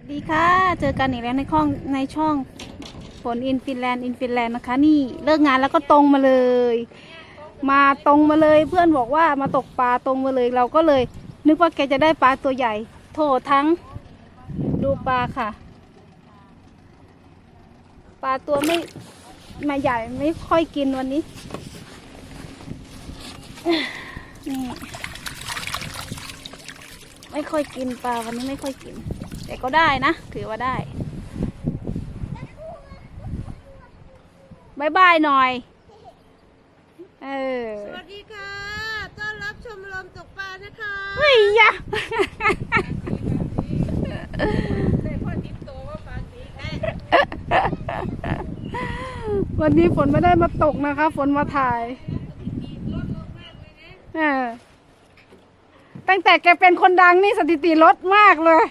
สดีค่ะ เจอกันอีกแล้วในช่องในช่องฝนอินฟินแลนด์อินฟินแลนด์นะคะ นี่เลิกงานแล้วก็ตรงมาเลย มาตรงมาเลยเพื่อนบอกว่ามาตกปลาตรงมาเลยเราก็เลย นึกว่าแกจะได้ปลาตัวใหญ่ โถทั้งดูปลาค่ะ ปลาตัวไม่มาใหญ่ไม่ค่อยกินวันนี้นี่ไม่ค่อยกินปลาวันนี้ไม่ค่อยกิน แต่ก็ได้นะ ถือว่าได้บายบายหน่อย เออ สวัสดีค่ะ ต้อนรับชมรมตกปลานะคะเฮ้ยยะวันนี้ฝนไม่ได้มาตกนะคะ ฝนมาถ่ายเออตั้งแต่แกเป็นคนดังนี่สถิติลดมากเลย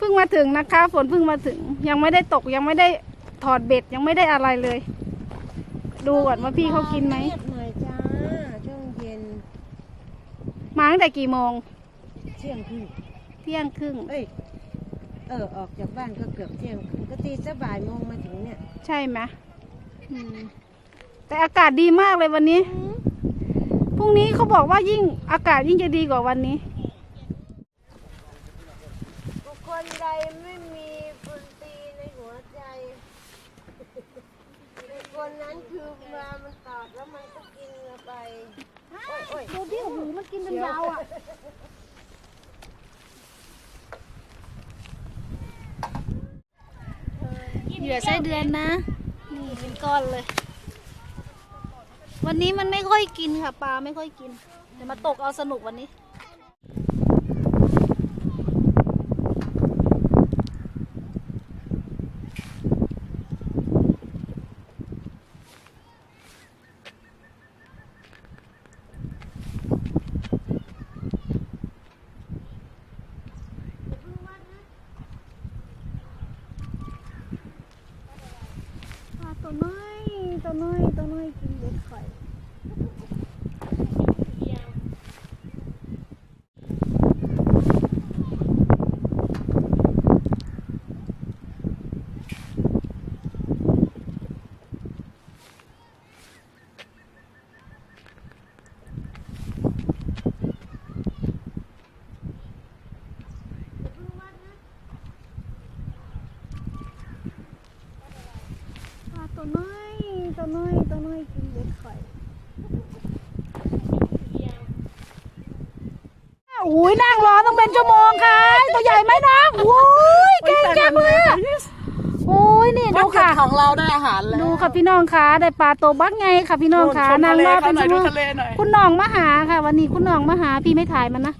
เพิ่ง มาถึงนะคะ ฝนเพิ่งมาถึง ยังไม่ได้ตกยังไม่ได้ถอดเบ็ดยังไม่ได้อะไรเลย ดูก่อนว่าพี่เขากินไหมเรียบหน่อยจ้าช่วงเย็นมาตั้งแต่กี่โมง เที่ยงครึ่งเที่ยงครึ่งเอ้ยเออออกจากบ้านก็เกือบเที่ยงครึ่งก็ตีสักบ่ายโมงมาถึงเนี่ยใช่ไหมอืมแต่อากาศดีมากเลยวันนี้พรุ่งนี้เขาบอกว่ายิ่งอากาศยิ่งจะดีกว่าวันนี้ บุ คคลใดไม่มีดนตรีในหัวใจในคนนั้นคือปลามันตอดแล้วมันก็กินเราไป โอ้ย ดูดิโอ้โหมันกินเป็นยาวอะ เหยื่อไส้เดือนนะ นี่เป็นก้อนเลย วันนี้มันไม่ค่อยกินค่ะปลาไม่ค่อยกิน เดี๋ยวมาตกเอาสนุกวันนี้ ปลาตัวน้อยตัวน้อยตัวน้อยกินเล็ดไข่ปลาตัวน้อย ตัวน้อยตัวน้อยกินเล็ดไข่โอ้ยนั่งรอต้องเป็นชั่วโมงค่ะตัวใหญ่ไหมน้องโอ้ยเก่งจังเลยอะโอ้ยนี่ดูค่ะของเราได้อาหารแล้วดูค่ะพี่น้องคะได้ปลาตัวบักไงค่ะพี่น้องคะชมนางทะเลรอเขาเป็นหน่อยชั่วโมงดูทะเลหน่อยคุณน้องมาหาค่ะ วันนี้คุณน้องมาหาพี่ไม่ถ่ายมันนะ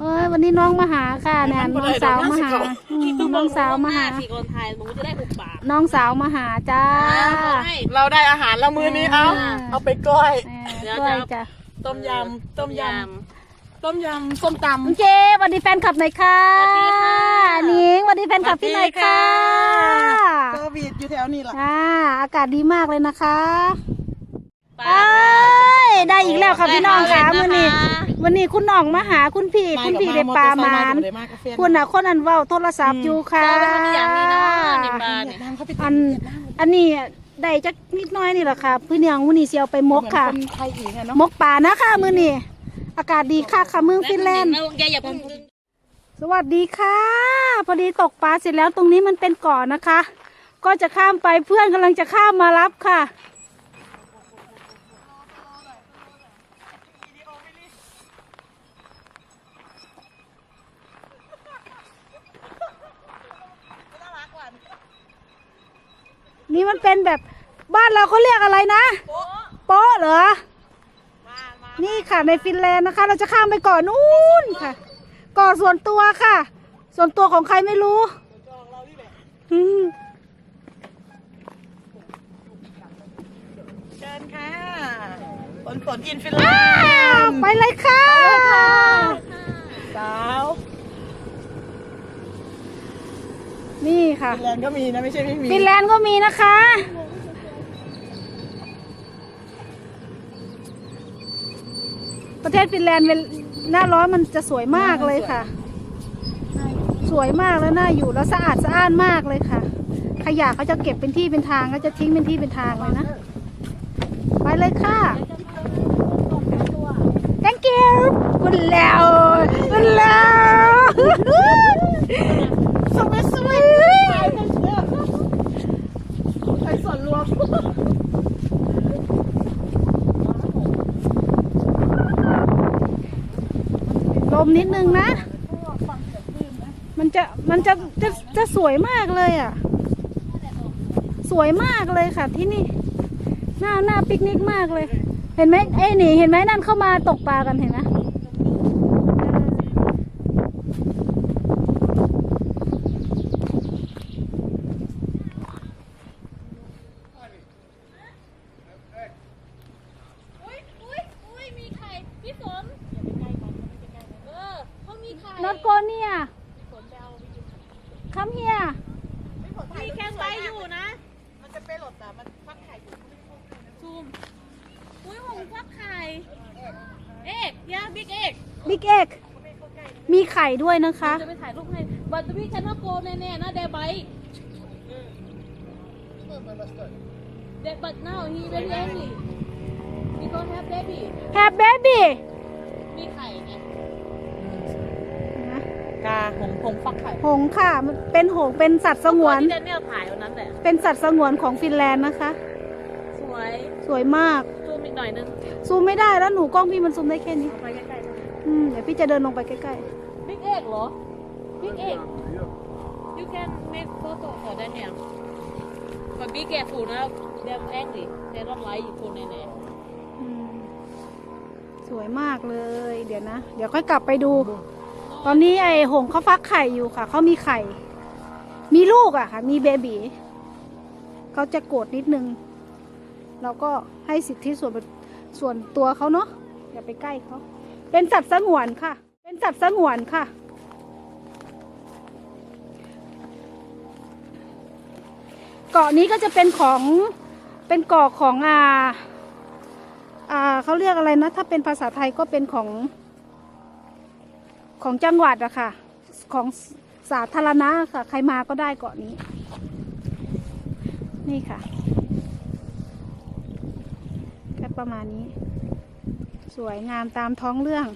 เอ้ยวันนี้น้องมาหาค่ะเนี่ยน้องสาวมาหาอืมน้องสาวมาหา สี่คนไทยมึงจะได้หุบปากน้องสาวมาหาจ้าให้เราได้อาหารแล้วมื้อนี้เอาอ่า เอาไปก้อยเออด้วยจ้ะต้มยำต้มยำต้มยำส้มตน้องเจสวัสดีแฟนคลับหน่อยค่ะสวัสดีค่ะนิงสวัสดีแฟนคลับพี่หน่อยค่ะำโควิดอยู่แถวนี้ล่ะ อ่าอากาศดีมากเลยนะคะปลา เอ้ยได้อีกแล้วค่ะพี่น้องค่ะได้วันหานี้เลยนะคะวันนี้คุณน้องมาหาคุณพี่คุณพี่ได้ปลามานคุณน่ะคนอันเว้าโทรศัพท์อยู่ค่ะปลาเป็นอย่างนี้เนาะในปลาเนี่ยน้ำเขาไปอันอันนี้ได้จักนิดน้อยนี่แหละค่ะพี่เนียงมื้อนี้สิเอาไปมกค่ะคนไทยอีกอะเนาะมกป่านะคะมื้อนี้อากาศดีค่ะค่ะเมืองฟินแลนด์แกอย่าเพิ่งสวัสดีค่ะ พอดีตกปลาเสร็จแล้วตรงนี้มันเป็นเกาะนะคะ ก็จะข้ามไปเพื่อนกำลังจะข้ามมารับค่ะ นี่มันเป็นแบบบ้านเราเขาเรียกอะไรนะ โป๊ะเหรอ นี่ค่ะในฟินแลนด์นะคะ เราจะข้ามไปเกาะนู้นค่ะเกาะส่วนตัวค่ะ ส่วนตัวของใครไม่รู้อืมเชิญค่ะฝนฝนอินฟินแลอ้าวนด์ ไปเลยค่ะ สาว นี่ค่ะ ฟินแลนด์ก็มีนะไม่ใช่ไม่มีฟินแลนด์ก็มีนะคะ ประเทศฟินแลนด์เวลหน้าร้อนมันจะสวยมากเลยค่ะ สวยมากแล้วน่าอยู่แล้วสะอาดสะอ้านมากเลยค่ะ ขยะเขาจะเก็บเป็นที่เป็นทางเขาจะทิ้งเป็นที่เป็นทางเลยนะ ไปเลยค่ะ thank you บุญแล้วบุญแล้วสมัยสมัย ไอ้ส่วนรวม ลมนิดนึงนะ มันจะมันจะจะจะสวยมากเลยอะ สวยมากเลยค่ะที่นี่ หน้าหน้าปิกนิกมากเลย เห็นไหมเอ้หนีเห็นไหมนั่นเข้ามาตกปลากันเห็นไหมนอตโกเนียคัมเฮีย มีแค่ไปอยู่นะ มันจะเป็นหลดแต่มันฟักไข่อยู่ ซูม อุ้ยหงฟักไข่ เอกยาบิ๊ก พิกเอกมีไข่ด้วยนะคะ จะไปถ่ายรูปให้บัตรพี่ฉันว่าโกแน่ๆนะเดบไบเดบัต now he very angry he don't have baby แฮปเบบี้มีไข่ไงกาหงหงฟักไข่หงค่ะ เป็นหงเป็นสัตว์สงวน ที่แดเนียลถ่ายวันนั้นแหละ เป็นสัตว์สงวนของฟินแลนด์นะคะ สวย สวยมาก ซูมอีกหน่อยนึง ซูมไม่ได้แล้วหนูกล้องพี่มันซูมได้แค่นี้ไปใก อืมเดี๋ยวพี่จะเดินลงไปใกล้บิ๊กเอกเหรอบิ๊กเอก you can make photo for Daniel but be careful นะ them angry they don't like you แน่ๆอืมสวยมากเลย เดี๋ยวนะ เดี๋ยวค่อยกลับไปดู ตอนนี้ไอ้หงส์เขาฟักไข่อยู่ค่ะ เขามีไข่ มีลูกอะค่ะ มีเบบีเขาจะโกรธนิดนึง เราก็ให้สิทธิส่วนส่วนตัวเขาเนาะ อย่าไปใกล้เขา เป็นสัตว์สงวนค่ะ เป็นสัตว์สงวนค่ะ เกาะนี้ก็จะเป็นของ เป็นเกาะของอ่า อ่าเขาเรียกอะไรนะ ถ้าเป็นภาษาไทยก็เป็นของ ของจังหวัดอะค่ะ ของสาธารณะค่ะ ใครมาก็ได้เกาะนี้ นี่ค่ะก็ประมาณนี้ สวยงามตามท้องเรื่อง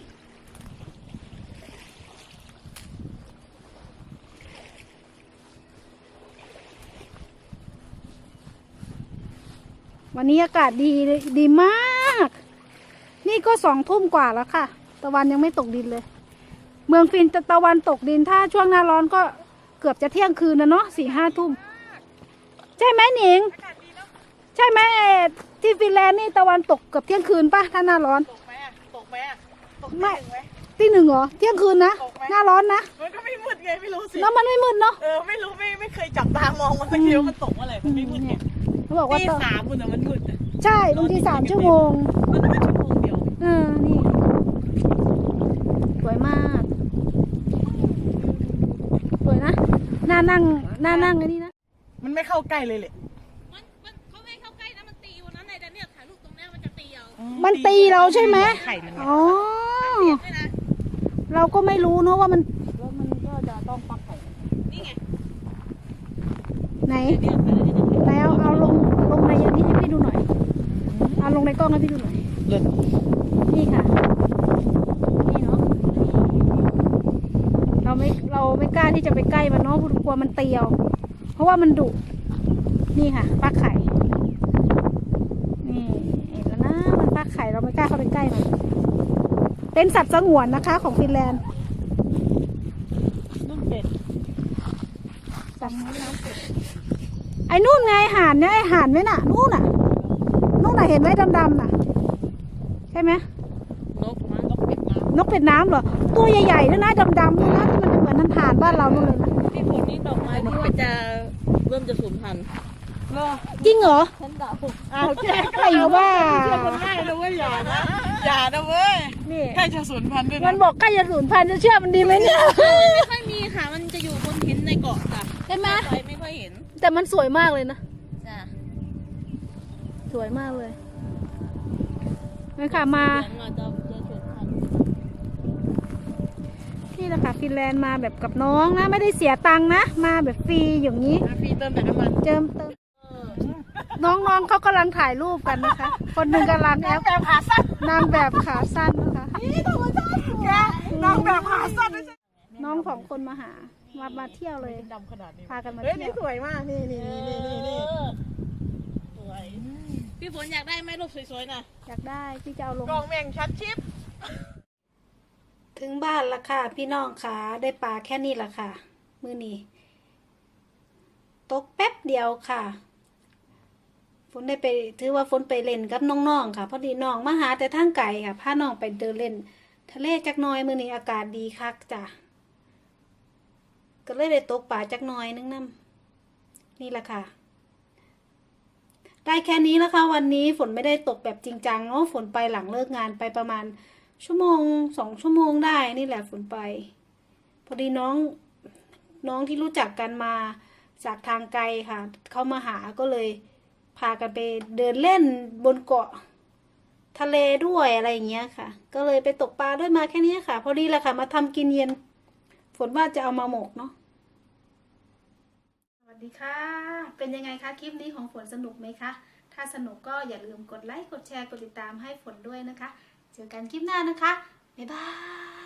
วันนี้อากาศดีดีมาก นี่ก็สองทุ่มกว่าแล้วค่ะ ตะวันยังไม่ตกดินเลย เมืองฟินจะตะวันตกดินถ้าช่วงหน้าร้อนก็เกือบจะเที่ยงคืนนะเนาะสี่ห้าทุ่ม ใช่ไหมหนิง ใช่ไหมเอ่อที่ฟินแลนด์นี่ตะวันตกเกือบเที่ยงคืนป่ะถ้าหน้าร้อน ไหมอะตกไหมอะตกไม่จริงไหมตีหนึ่งเหรอ เที่ยงคืนนะตกไหมหน้าร้อนนะ มันก็ไม่มืดไงไม่รู้สิ แล้วมันไม่มืดเนาะ เออไม่รู้ไม่ไม่เคยจับตามองมันสักทีว่ามันตกเมื่อไหร่มันไม่มืดไงเขาบอกว่าตีตอนสามมันอะมันมืดอะใช่บางทีสามชั่วโมงมันเป็นชั่วโมงเดียวเออนี่ สวยมาก สวยนะน่านั่งน่านั่งอันนี้นะ มันไม่เข้าใกล้เลยแหละ มันตีเราใช่ไหมไข่มันไงอ๋อด้วยนะเราก็ไม่รู้เนอะว่ามันแล้วมันก็จะต้องปักไข่นี่ไงไหนเดี๋ยวเดี๋ยวเดี๋ยวเดี๋ยวไหนเอาเอาลงลงในอันนี้ให้พี่ดูหน่อย เอาลงในกล้องให้พี่ดูหน่อย เลิศนี่ค่ะ นี่เนาะ เราไม่ เราไม่กล้าที่จะไปใกล้มันเนาะกลัวมันเตียว เพราะว่ามันดุ นี่ค่ะฟักไข่ นี่เห็นแล้วนะ มันฟัก ไข่เราไม่กล้าเข้าไปใกล้มันเป็นสัตว์สงวนนะคะ ของฟินแลนด์นุ่มเป็ดไอ้นู่นไงห่านเนี่ยไอ้ห่านไว้น่ะนู่นน่ะนู่นน่ะเห็นไหมดำๆน่ะ ใช่ไหมนกมั้งนกเป็ดน้นกเป็ดน้ำเหรอตัวใหญ่ๆด้วยนะดำๆด้วยนะที่มันเหมือนนันทานบ้านเรานู่นเลยนะพี่ฝนนี่ดอกไม้ที่ว่าจะเริ่มจะสูญพันธุ์ำเหรอ จริงเหรอฉันด่าผมอ้าวแกใครว่าเชื่อคนง่ายนะเว้ยอย่านะอย่านะเว้ยนี่ใกล้จะสูญพันธุ์ด้วยมันะนบอกใกล้จะสูญพันธุ์จะเชื่อมันดีไหมเนี่ย ไม่ค่อยมีค่ะ มันจะอยู่บนหินในเกาะจ้ะใช่ไหมไปไม่ค่อยเห็นแต่มันสวยมากเลยนะ จ้ะสวยมากเลยนี่ค่ะมา เดี๋ยวมาจะจะสูญพันธุ์แหละค่ะฟินแลนด์มาแบบกับน้องนะ ไม่ได้เสียตังค์นะ มาแบบฟรีอย่างนี้ฟรีเติมแต่น้ำมัน เจิมเติม น้องๆเขากำลังถ่ายรูปกันนะคะ คนหนึ่งกำลังแอปแบบขาสั้นนางแบบขาสั้นนะคะนี่ธรรมชาติสวยนางแบบขาสั้นไม่ใช่น้องของคนมาหา มามาเที่ยวเลยดำขนาดนี้พากันมาเฮ้ยเที่นี่ยวสวยมากนี่นี่นี่นี่นี่สวยพี่ฝนอยากได้ไหมรูปสวยๆน่ะอยากได้พี่จะเอาลงกล่องแม่งชัดชิปถึงบ้านละค่ะ พี่น้องค่ะได้ปลาแค่นี้ละค่ะ มือนี้ตกแป๊บเดียวค่ะฝ นได้ไปถือว่าฝนไปเล่นกับน้องๆค่ะ พอดีน้องมาหาแต่ทางไก่ค่ะพาน้องไปเดินเล่น ทะเลจักน้อยมือนี้อากาศดีคักจ้ะก็เลยได้ตกปลาจักน้อยนึงน้ำนี่แหละค่ะ ได้แค่นี้แล้วค่ะวันนี้ฝนไม่ได้ตกแบบจริงจังเนาะฝนไปหลังเลิกงานไปประมาณ ชั่วโมงสองชั่วโมงได้นี่แหละฝนไป พอดีน้องน้องที่รู้จักกันมาจากทางไกลค่ะ เขามาหาก็เลย พากันไปเดินเล่นบนเกาะทะเลด้วยอะไรอย่างเงี้ยค่ะ ก็เลยไปตกปลาด้วยมาแค่นี้ค่ะ พอดีแหละค่ะ มาทำกินเย็น ฝนว่าจะเอามาหมกเนาะ สวัสดีค่ะ เป็นยังไงคะคลิปนี้ของฝนสนุกไหมคะ ถ้าสนุกก็อย่าลืมกดไลค์ กดแชร์ กดติดตามให้ฝนด้วยนะคะ เจอกันคลิปหน้านะคะ บ๊ายบาย